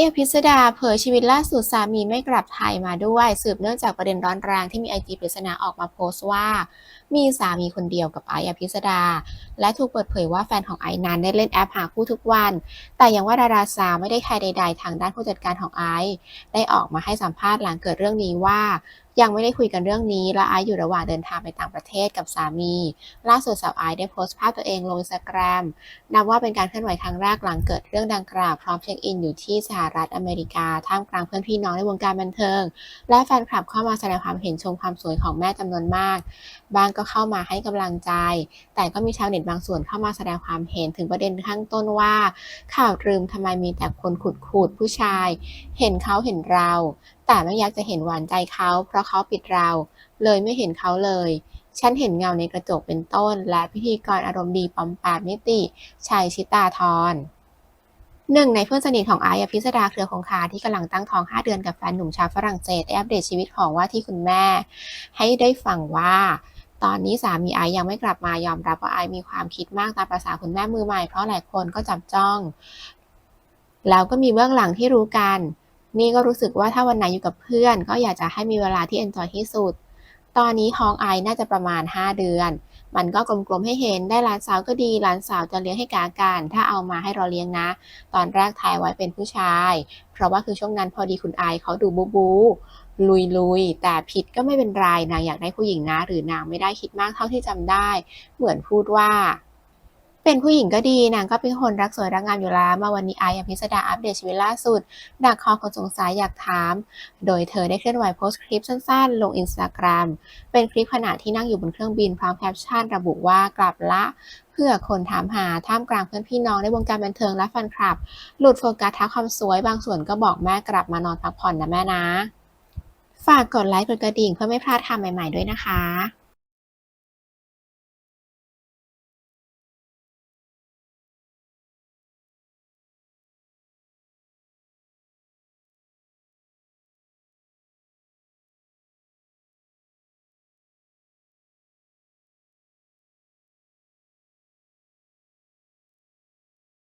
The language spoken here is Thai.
ซ์อภิสดาเผยชีวิตล่าสุดสามีไม่กลับไทยมาด้วย สืบเนื่องจากประเด็นร้อนแรงที่มีไอจีปริศนาออกมาโพสต์ว่า มีสามีคนเดียวกับไออภิสดา และถูกเปิดเผยว่าแฟนของไอนั้นได้เล่นแอปหาคู่ทุกวัน แต่ยังว่าดาราสาวไม่ได้ใครใด ๆ ทางด้านผู้จัดการของไอได้ออกมาให้สัมภาษณ์หลังเกิดเรื่องนี้ว่า ยังไม่ได้คุยกันเรื่องนี้ และไอซ์อยู่ระหว่างเดินทางไปต่างประเทศกับสามี ล่าสุดสาวไอซ์ได้โพสต์ภาพตัวเองลงอินสตาแกรมนับว่าเป็นการเคลื่อนไหวครั้งแรกหลังเกิดเรื่องดังกล่าวพร้อมเช็คอินอยู่ที่สหรัฐอเมริกา ท่ามกลางเพื่อนพี่น้องในวงการบันเทิง และแฟนคลับเข้ามาแสดงความเห็นชมความสวยของแม่จำนวนมาก บางก็เข้ามาให้กำลังใจ แต่ก็มีชาวเน็ตบางส่วนเข้ามาแสดงความเห็นถึงประเด็นข้างต้นว่า ข่าวลืมทำไมมีแต่คนขุดขูดผู้ชาย เห็นเขาเห็นเรา แต่ไม่อยากจะเห็นหวานใจเขา เพราะเขาปิดเรา เลยไม่เห็นเขาเลย ฉันเห็นเงาในกระจกเป็นต้น และพิธีกรอารมณ์ดีปอมแปมมิติชัยชิตาธรหนึ่งในเพื่อนสนิทของไอซ์อภิสดาเครือคงคาที่กำลังตั้งท้อง 5 เดือนกับแฟนหนุ่มชาวฝรั่งเศสได้อัปเดตชีวิตของว่าที่คุณแม่ ให้ได้ฟังว่า ตอนนี้สามีไอซ์ยังไม่กลับมายอมรับว่าไอซ์มีความคิดมากตามภาษาคุณแม่มือใหม่เพราะหลายคนก็จับจ้อง แล้วก็มีเบื้องหลังที่รู้กัน นี่ก็รู้สึกว่าถ้าวันไหนอยู่กับเพื่อน ก็อยากจะให้มีเวลาที่เอนจอยที่สุด ตอนนี้ท้องไอ์น่าจะประมาณ 5 เดือน มันก็กลมๆให้เห็นได้หลานสาวก็ดีหลานสาวจะเลี้ยงให้กากันถ้าเอามาให้เราเลี้ยงนะ ตอนแรกทายไว้เป็นผู้ชาย เพราะว่าคือช่วงนั้นพอดีคุณไอเขาดูบูบูลุยลุยๆแต่ผิดก็ไม่เป็นไรนางอยากได้ผู้หญิงนะ หรือนางไม่ได้คิดมากเท่าที่จำได้ เหมือนพูดว่า เป็นผู้หญิงก็ดีนางก็เป็นคนรักสวยรักงามอยู่แล้วมาวันนี้ไอซ์อภิสดาอัปเดตชีวิตล่าสุด ดักคอคนสงสัยอยากถาม โดยเธอได้เคลื่อนไหวโพสต์คลิปสั้นๆ ลงอินสตาแกรมเป็นคลิปขณะที่นั่งอยู่บนเครื่องบินพร้อมแคปชั่นระบุว่ากลับละเพื่อคนถามหาท่ามกลางเพื่อนพี่น้องในวงการบันเทิงและแฟนคลับ หลุดโฟกัสทักความสวยบางส่วนก็บอกแม่กลับมานอนพักผ่อนนะแม่นะ ฝากกดไลค์กดกระดิ่งเพื่อไม่พลาดทำใหม่ๆด้วยนะคะ